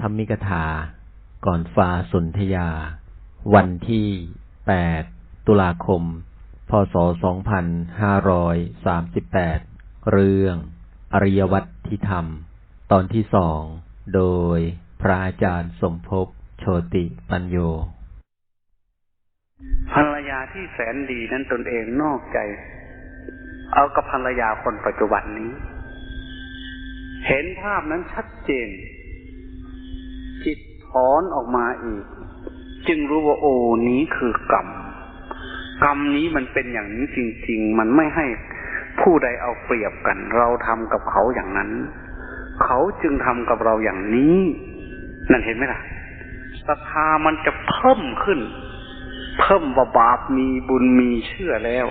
ธรรมิกถา ก่อนฟ้าสนธยา วันที่ 8 ตุลาคม พศ 2538 เรื่อง อริยวัตทิธรรม ตอนที่สอง โดยพระอาจารย์สมภพโชติปัญโย ภรรยาที่แสนดีนั้นตนเองนอกใจ เอากับภรรยาคนปัจจุบันนี้ เห็นภาพนั้นชัดเจน ถอนออกมาอีก จึงรู้ว่าโอ้นี้คือกรรมกรรมนี้มันเป็นอย่างนี้จริง ๆ มันไม่ให้ผู้ใดเอาเปรียบกัน เราทำกับเขาอย่างนั้น เขาจึงทำกับเราอย่างนี้ นั่นเห็นไหมล่ะศรัทธามันจะเพิ่มขึ้น เพิ่มว่าบาปมีบุญมีเชื่อแล้ว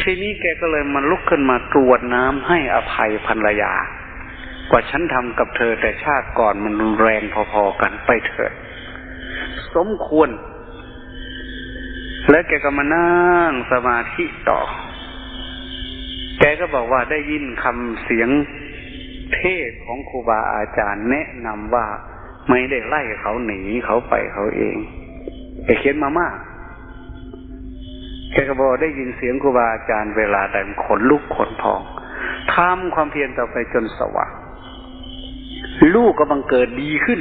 ทีนี้แกก็เลยมาลุกขึ้นมาตรวจน้ำให้อภัยภรรยา กว่าฉันทำกับเธอแต่ชาติก่อนมันรุนแรงพอๆกันไปเถิดสมควร แล้วแกก็มานั่งสมาธิต่อ แกก็บอกว่าได้ยินคำเสียงเทศของครูบาอาจารย์แนะนำว่าไม่ได้ไล่เขาหนีเขาไปเขาเองแกเขียนมามาก แกก็บอกได้ยินเสียงครูบาอาจารย์เวลาใดขนลุกขนพองทำความเพียรต่อไปจนสว่าง ลูกก็บังเกิดดีขึ้น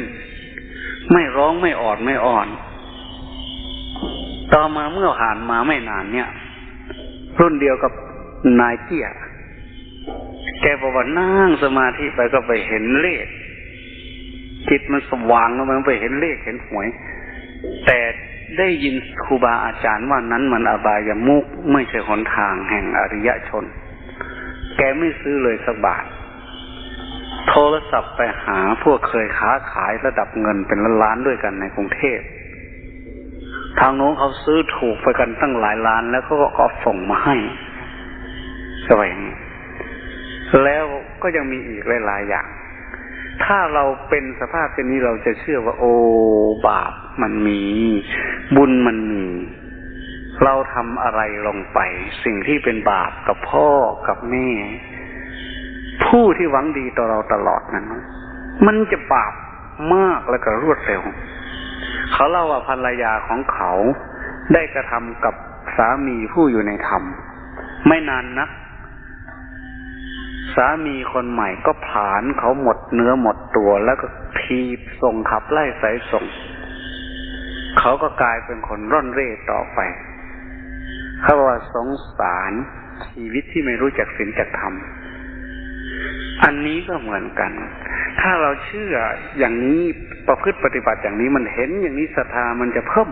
ไม่ร้องไม่ออนไม่อ่อน ต่อมาเมื่อผ่านมาไม่นานเนี่ย รุ่นเดียวกับนายเกี้ยแกบอกว่านั่งสมาธิไปก็ไปเห็นเลข จิตมันสว่างแล้วมันไปเห็นเลขเห็นหวย แต่ได้ยินครูบาอาจารย์ว่านั้นมันอบายามุกไม่ใช่หนทางแห่งอริยชน แกไม่ซื้อเลยสักบาท โทรศัพท์ไปหาพวกเคยค้าขายระดับเงินเป็นล้านๆด้วยกันในกรุงเทพ ทางโน้นเขาซื้อถูกไปกันตั้งหลายล้านแล้วเขาก็เอส่งมาให้สวยางนี้แล้วก็ยังมีอีกหลายๆอย่าง ถ้าเราเป็นสภาพเช่นนี้เราจะเชื่อว่า โอ้บาปมันมี บุญมันมี เราทำอะไรลงไป สิ่งที่เป็นบาปกับพ่อกับแม่ ผู้ที่หวังดีต่อเราตลอดนั้น มันจะบาปมากและก็รวดเร็ว เขาเล่าว่าภรรยาของเขาได้กระทำกับสามีผู้อยู่ในธรรม ไม่นานนัก สามีคนใหม่ก็ผานเขาหมดเนื้อหมดตัวแล้วก็ทีบส่งขับไล่สายส่ง เขาก็กลายเป็นคนร่อนเร่ต่อไป เขาว่าสงสารชีวิตที่ไม่รู้จักศีลจักธรรม อันนี้ก็เหมือนกัน ถ้าเราเชื่ออย่างนี้ประพฤติปฏิบัติอย่างนี้มันเห็นอย่างนี้ศรัทธามันจะเพิ่ม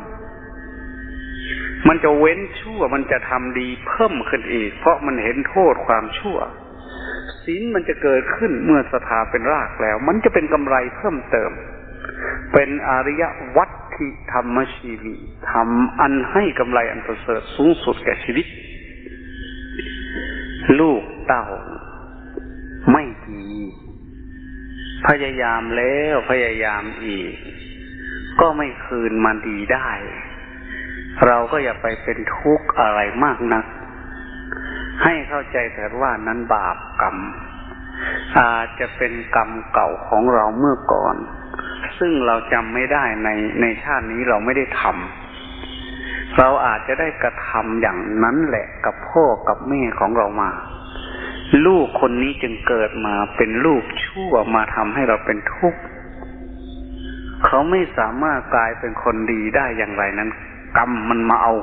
มันจะเว้นชั่วมันจะทำดีเพิ่มขึ้นอีก เพราะมันเห็นโทษความชั่วศีลมันจะเกิดขึ้นเมื่อศรัทธาเป็นรากแล้ว มันจะเป็นกำไรเพิ่มเติม เป็นอริยวัตถิธรรมชีวีทำอันให้กำไรอันประเสริฐสูงสุดแก่ชีวิต ลูกเต้า พยายามแล้วพยายามอีก ก็ไม่คืนมันดีได้ เราก็อย่าไปเป็นทุกข์อะไรมากนัก ให้เข้าใจเถิดว่านั้นบาปกรรม อาจจะเป็นกรรมเก่าของเราเมื่อก่อน ซึ่งเราจำไม่ได้ในในชาตินี้เราไม่ได้ทำเราอาจจะได้กระทำอย่างนั้นแหละกับพ่อกับแม่ของเรามา ลูกคนนี้จึงเกิดมาเป็นลูกชั่วมาทำให้เราเป็นทุกข์เขาไม่สามารถกลายเป็นคนดีได้อย่างไรนั้น กรรมมันมาเอา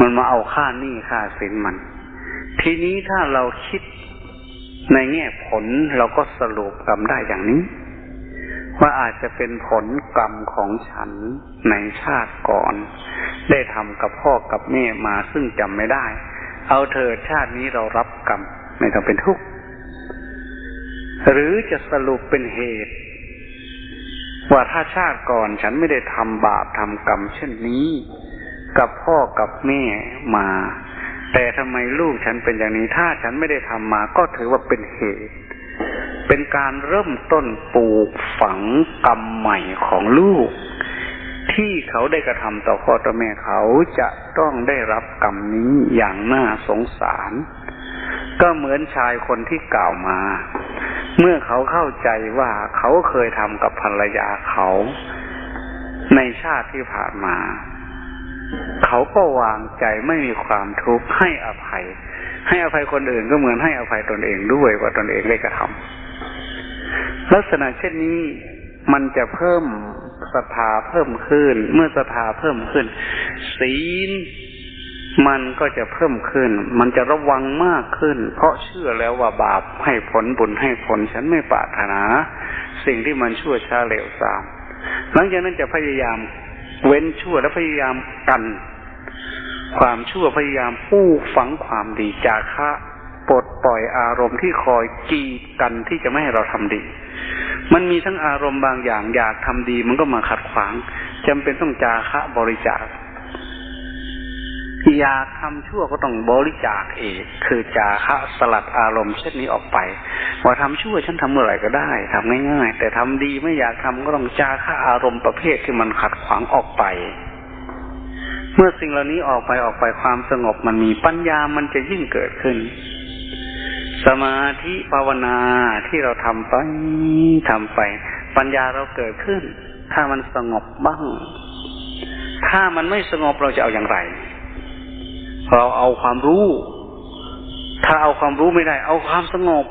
มันมาเอาค่าหนี้ค่าสินมัน ทีนี้ถ้าเราคิดในแง่ผลเราก็สรุปกรรมได้อย่างนี้ ว่าอาจจะเป็นผลกรรมของฉันในชาติก่อน ได้ทำกับพ่อกับแม่มาซึ่งจำไม่ได้ เอาเถิดชาตินี้เรารับกรรม ไม่ต้องเป็นทุกข์ หรือจะสรุปเป็นเหตุ ว่าถ้าชาติก่อนฉันไม่ได้ทำบาปทำกรรม เช่นนี้ กับพ่อกับแม่มา แต่ทำไมลูกฉันเป็นอย่างนี้ ถ้าฉันไม่ได้ทำมา ก็ถือว่าเป็นเหตุ เป็นการเริ่มต้นปลูกฝังกรรมใหม่ของลูก ที่เขาได้กระทำต่อพ่อต่อแม่เขาจะต้องได้รับกรรมนี้อย่างน่าสงสาร ก็เหมือนชายคนที่กล่าวมา เมื่อเขาเข้าใจว่าเขาเคยทำกับภรรยาเขา ในชาติที่ผ่านมา เขาก็วางใจไม่มีความทุกข์ให้อภัย ให้อภัยคนอื่นก็เหมือนให้อภัยตนเองด้วยว่าตนเองได้กระทำลักษณะเช่นนี้มันจะเพิ่ม ศรัทธาเพิ่มขึ้น เมื่อศรัทธาเพิ่มขึ้น ศีลมันก็จะเพิ่มขึ้น มันจะระวังมากขึ้น เพราะเชื่อแล้วว่าบาปให้ผลบุญให้ผลฉันไม่ปรารถนา สิ่งที่มันชั่วช้าเลวทราม หลังจากนั้นจะพยายามเว้นชั่วและพยายามกัน ความชั่วพยายามปู้ฝังความดีจากคะปลดปล่อยอารมณ์ที่คอยกีดกันที่จะไม่ให้เราทำดี มันมีทั้งอารมณ์บางอย่างอยากทำดี มันก็มาขัดขวางจำเป็นต้องจาคะบริจาค อยากทำชั่วก็ต้องบริจาคเองคือจาคะสลัดอารมณ์เช่นนี้ออกไปว่าทำชั่วฉันทำเมื่อไหร่ก็ได้ทำง่ายๆแต่ทำดีไม่อยากทำก็ต้องจาคะอารมณ์ประเภทที่มันขัดขวางออกไปเมื่อสิ่งเหล่านี้ออกไปออกไปความสงบมันมีปัญญามันจะยิ่งเกิดขึ้น สมาธิภาวนาที่เราทำไปทำไป ปัญญาเราเกิดขึ้น ถ้ามันสงบบ้าง ถ้ามันไม่สงบเราจะเอาอย่างไร เราเอาความรู้ ถ้าเอาความรู้ไม่ได้ เอาความสงบ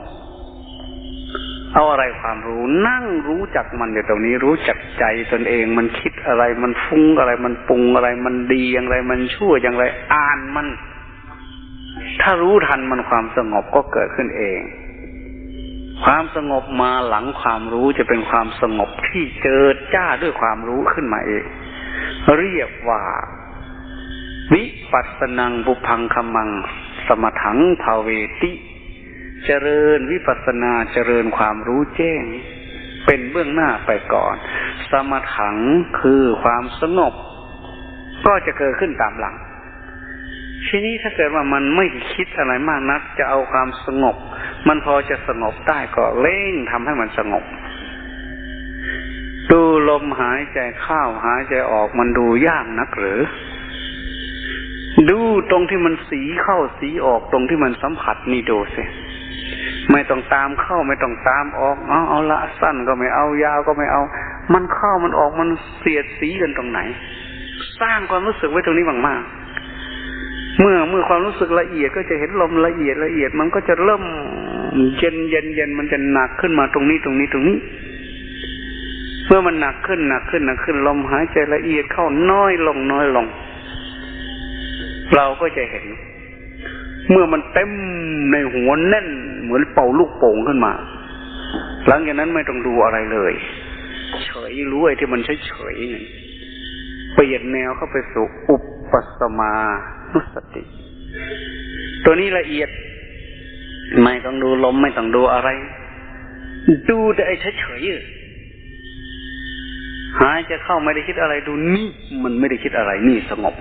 เอาอะไรความรู้นั่งรู้จักมันอยู่ตรงนี้รู้จักใจตนเองมันคิดอะไรมันฟุ้งอะไรมันปรุงอะไรมันดีอย่างไร มันชั่วอย่างไร อ่านมัน ถ้ารู้ทันมันความสงบก็เกิดขึ้นเอง ความสงบมาหลังความรู้จะเป็นความสงบที่เจิดจ้าด้วยความรู้ขึ้นมาเอง เรียกว่า วิปัสสนังบุพังคมัง สมถังภาเวติ เจริญวิปัสสนาเจริญความรู้แจ้ง เป็นเบื้องหน้าไปก่อน สมถังคือความสงบ ก็จะเกิดขึ้นตามหลัง ทีนี้ถ้าเกิดว่ามันไม่คิดอะไรมากนัก จะเอาความสงบ มันพอจะสงบได้ก็เร่งทำให้มันสงบ ดูลมหายใจเข้าหายใจออกมันดูยากนักหรือ ดูตรงที่มันสีเข้าสีออกตรงที่มันสัมผัสนี่ดูสิไม่ต้องตามเข้าไม่ต้องตามออกเอาเอาละสั้นก็ไม่เอายาวก็ไม่เอา มันเข้ามันออกมันเสียดสีกันตรงไหน สร้างความรู้สึกไว้ตรงนี้บางมาก เมื่อเมื่อความรู้สึกละเอียดก็จะเห็นลมละเอียดละเอียด มันก็จะเริ่มเย็นเย็นเย็นมันจะหนักขึ้นมาตรงนี้ตรงนี้ตรงนี้ เมื่อมันหนักขึ้นหนักขึ้นหนักขึ้น ลมหายใจละเอียดเข้าน้อยลงน้อยลง เราก็จะเห็น เมื่อมันเต็มในหัวแน่น เหมือนเป่าลูกโป่งขึ้นมา หลังจากนั้นไม่ต้องดูอะไรเลย เฉยรู้ไอ้ที่มันเฉยเฉยเปลี่ยนแนวเข้าไปสู่อุปสมา นุสติ ตัวนี้ละเอียด ไม่ต้องดูลมไม่ต้องดูอะไร ดูแต่เฉยๆหายจะเข้าไม่ได้คิดอะไรดูนี่มันไม่ได้คิดอะไรนี่สงบ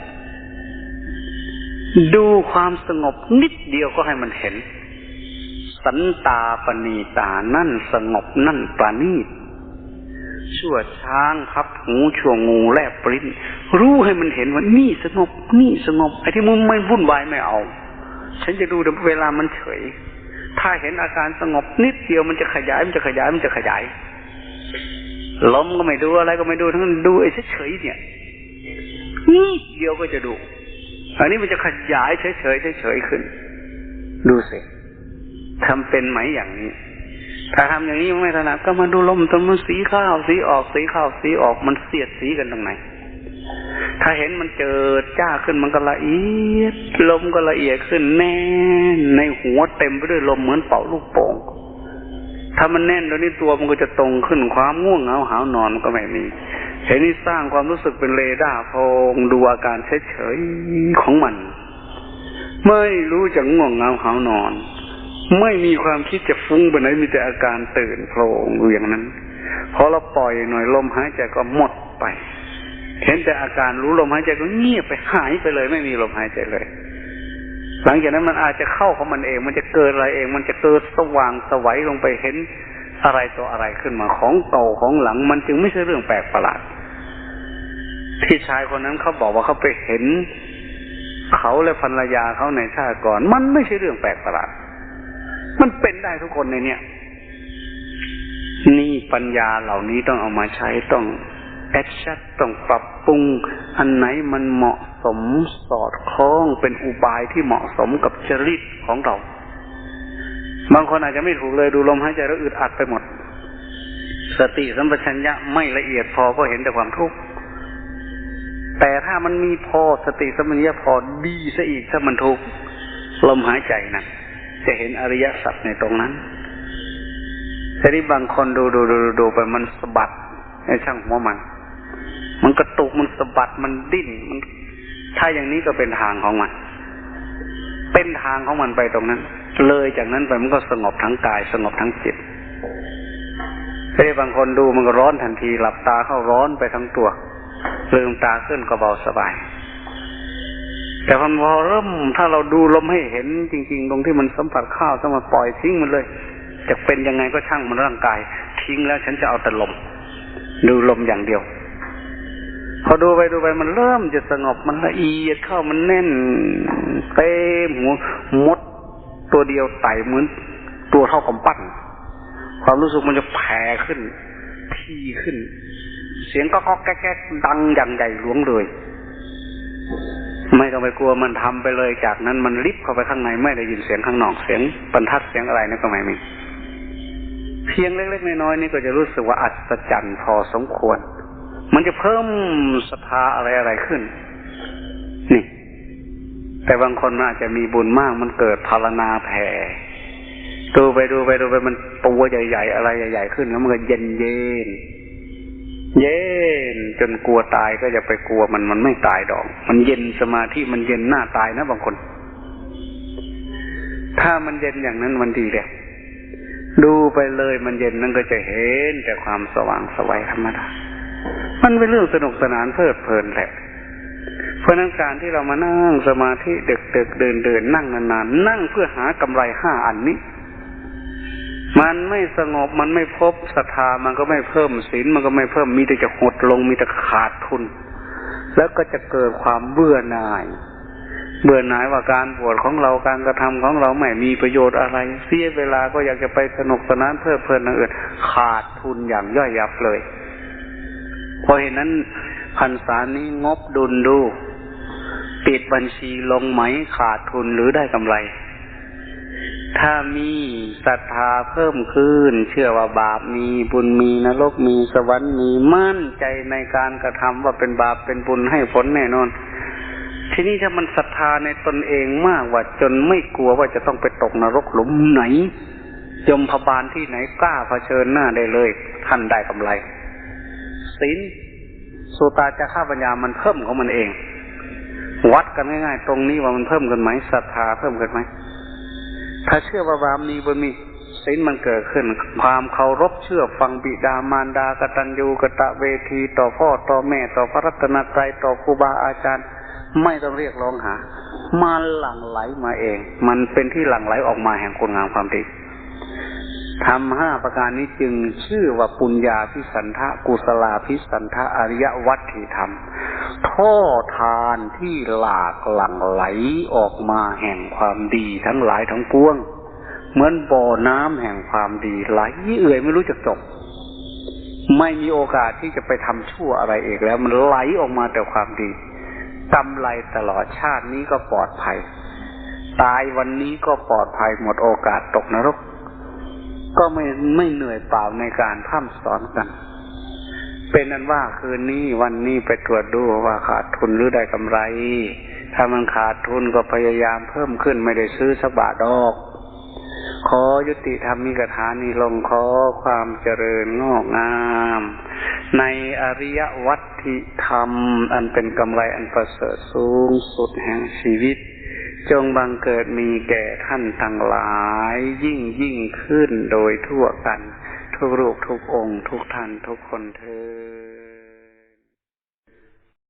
ดูความสงบนิดเดียวก็ให้มันเห็น สันตาปณีตานั่นสงบนั่นปราณีต ชั่วช้างพับหูชั่วงูแลบปริ้นรู้ให้มันเห็นว่านี่สงบนี่สงบไอ้ที่มึงไม่วุ่นวายไม่เอา ฉันจะดูแต่เวลามันเฉย ถ้าเห็นอาการสงบนิดเดียวมันจะขยายมันจะขยายมันจะขยายลมก็ไม่ดูอะไรก็ไม่ดูทั้งดูไอ้เฉยๆเนี่ยนี่เดียวก็จะดู อันนี้มันจะขยายเฉยๆเฉยๆขึ้น ดูสิทำเป็นไหมอย่างนี้ ถ้าทำอย่างนี้ไม่ถนัดก็มาดูลมตรงมันสีข้าวสีออกสีข้าวสีออกมันเสียดสีกันตรงไหน ถ้าเห็นมันเจอจ้าขึ้นมันก็ละเอียด ลมก็ละเอียดขึ้นแน่นในหัวเต็มไปด้วยลมเหมือนเป่าลูกโป่งถ้ามันแน่นแล้วนี่ตัวมันก็จะตรงขึ้นความง่วงเหงาหาวนอนก็ไม่มีเห็นนี่สร้างความรู้สึกเป็นเรดาร์พงดูอาการเฉยๆของมัน ไม่รู้จักง่วงเหงาหาวนอน ไม่มีความคิดจะฟุ้งไปไหนมีแต่อาการตื่นโผล่อยู่อย่างนั้นพอเราปล่อยหน่อยลมหายใจก็หมดไป เห็นแต่อาการรู้ลมหายใจก็เงียบไปหายไปเลย ไม่มีลมหายใจเลย หลังจากนั้นมันอาจจะเข้าของมันเอง มันจะเกิดอะไรเอง มันจะเกิดสว่างสวัยลงไปเห็นอะไรตัวอะไรขึ้นมาของเก่าของหลัง มันจึงไม่ใช่เรื่องแปลกประหลาดที่ชายคนนั้นเขาบอกว่าเขาไปเห็น เขาและภรรยาเขาในชาติก่อน มันไม่ใช่เรื่องแปลกประหลาด ได้ทุกคนในเนี้ยปัญญาเหล่านี้ต้องเอามาใช้ต้องแอดชัดต้องปรับปรุง อันไหนมันเหมาะสมสอดคล้องเป็นอุบายที่เหมาะสมกับจริตของเรา บางคนอาจจะไม่ถูกเลยดูลมหายใจแล้วอึดอัดไปหมด สติสัมปชัญญะไม่ละเอียดพอก็เห็นแต่ความทุกข์แต่ถ้ามันมีพอสติสัมปชัญญะพอดีซะอีกถ้ามันทุกข์ลมหายใจนะ จะเห็นอริยสัจในตรงนั้นทีนี้บางคนดูดูดูดูไปมันสะบัดไอ้ช่างหัวมัน มันกระตุกมันสะบัดมันดิ้นมัน ถ้าอย่างนี้ก็เป็นทางของมัน เป็นทางของมันไปตรงนั้น เลยจากนั้นไปมันก็สงบทั้งกายสงบทั้งจิตทีนี้บางคนดูมันก็ร้อนทันที หลับตาเข้าร้อนไปทั้งตัวลืมตาขึ้นก็เบาสบาย แต่พอพอเริ่มถ้าเราดูลมให้เห็นจริง ๆ ตรงที่มันสัมผัสข้าวต้องมาปล่อยทิ้งมันเลย จะเป็นยังไงก็ช่างมันร่างกาย ทิ้งแล้วฉันจะเอาแต่ลม ดูลมอย่างเดียว พอดูไปดูไปมันเริ่มจะสงบมันละเอียดเข้ามันแน่น เต็มหัวมดตัวเดียวไต่เหมือนตัวเท่ากำปั้นความรู้สึกมันจะแผ่ขึ้นทีขึ้น เสียงก็ก็แก๊กๆดังอย่างใหญ่หลวงเลย ไม่ต้องไปกลัวมันทำไปเลยจากนั้นมันลิบเข้าไปข้างในไม่ได้ยินเสียงข้างนอกเสียงบรรทัดเสียงอะไรนี่ก็ไม่มีเพียงเล็ก ๆ น้อยๆนี่ก็จะรู้สึกว่าอัศจรรย์พอสมควร มันจะเพิ่มศรัทธาอะไรอะไรขึ้น นี่ แต่บางคนมันอาจจะมีบุญมากมันเกิดภาวนาแผ่ดูไปดูไปดูไปมันตัวใหญ่ ๆ อะไรใหญ่ ๆ ขึ้นแล้วมันก็เย็นเย็น เย็นจนกลัวตายก็จะไปกลัวมันมันไม่ตายดอก มันเย็นสมาธิมันเย็นหน้าตายนะบางคน ถ้ามันเย็นอย่างนั้นมันดีเลยดูไปเลยมันเย็นนั่นก็จะเห็นแต่ความสว่างสวัยธรรมดา มันเป็นเรื่องสนุกสนานเพลิดเพลินแหละ เพราะนั้นการที่เรามานั่งสมาธิเด็กๆเดินเดินนั่งนานๆนั่งเพื่อหากำไรห้าอันนี้ มันไม่สงบมันไม่พบศรัทธามันก็ไม่เพิ่มศีลมันก็ไม่เพิ่มมีแต่จะหดลงมีแต่ขาดทุน แล้วก็จะเกิดความเบื่อหน่าย เบื่อหน่ายว่าการบวชของเราการกระทำของเราไม่มีประโยชน์อะไร เสียเวลาก็อยากจะไปสนุกสนานเพลิดเพลินอื่นขาดทุนอย่างย่อยยับเลยเพราะเหตุนั้นพรรษานี้งบดุลดูปิดบัญชีลงไหมขาดทุนหรือได้กำไร ถ้ามีศรัทธาเพิ่มขึ้น เชื่อว่าบาปมีบุญมีนรกมีสวรรค์มีมั่นใจในการกระทำว่าเป็นบาปเป็นบุญให้ผลแน่นอน ทีนี้ถ้ามันศรัทธาในตนเองมากว่าจนไม่กลัวว่าจะต้องไปตกนรกหลุมไหนยมพบาลที่ไหนกล้าเผชิญหน้าได้เลย ท่านได้กำไรศีลสุตาจะฆ่าปัญญามันเพิ่มของมันเอง วัดกันง่ายๆตรงนี้ว่ามันเพิ่มกันไหมศรัทธาเพิ่มกันไหม ถ้าเชื่อว่าบามมีบุญมีศีลมันเกิดขึ้น ความเคารพเชื่อฟังบิดามารดากตัญญูกตะเวทีต่อพ่อต่อแม่ต่อพระรัตนตรัยต่อครูบาอาจารย์ ไม่ต้องเรียกร้องหา มันหลั่งไหลมาเอง มันเป็นที่หลั่งไหลออกมาแห่งคุณงามความดี ทำห้าประการนี้จึงชื่อว่าปุญญาพิสันทะกุศลาพิสันทะอริยวัตถิธรรมท่อทานที่หลากหลั่งไหลออกมาแห่งความดีทั้งหลายทั้งปวง เหมือนบ่อน้ำแห่งความดีไหลเอื่อยไม่รู้จักจบ ไม่มีโอกาสที่จะไปทำชั่วอะไรอีกแล้วมันไหลออกมาแต่ความดีกำไรตลอดชาตินี้ก็ปลอดภัย ตายวันนี้ก็ปลอดภัยหมดโอกาสตกนรก ก็ไม่ไม่เหนื่อยเปล่าในการพร่ำสอนกัน เป็นนั้นว่าคืนนี้วันนี้ไปตรวจดูว่าขาดทุนหรือได้กำไร ถ้ามันขาดทุนก็พยายามเพิ่มขึ้นไม่ได้ซื้อสักบาทดอก ขอยุติธรรมมิกถานี้ลงขอความเจริญงอกงาม ในอริยวัตถิธรรม อันเป็นกำไรอันประเสริฐสูงสุดแห่งชีวิต จงบังเกิดมีแก่ท่านทั้งหลาย ยิ่งยิ่งขึ้นโดยทั่วกัน ทุกรูปทุกองค์ ทุกท่านทุกคนเธอ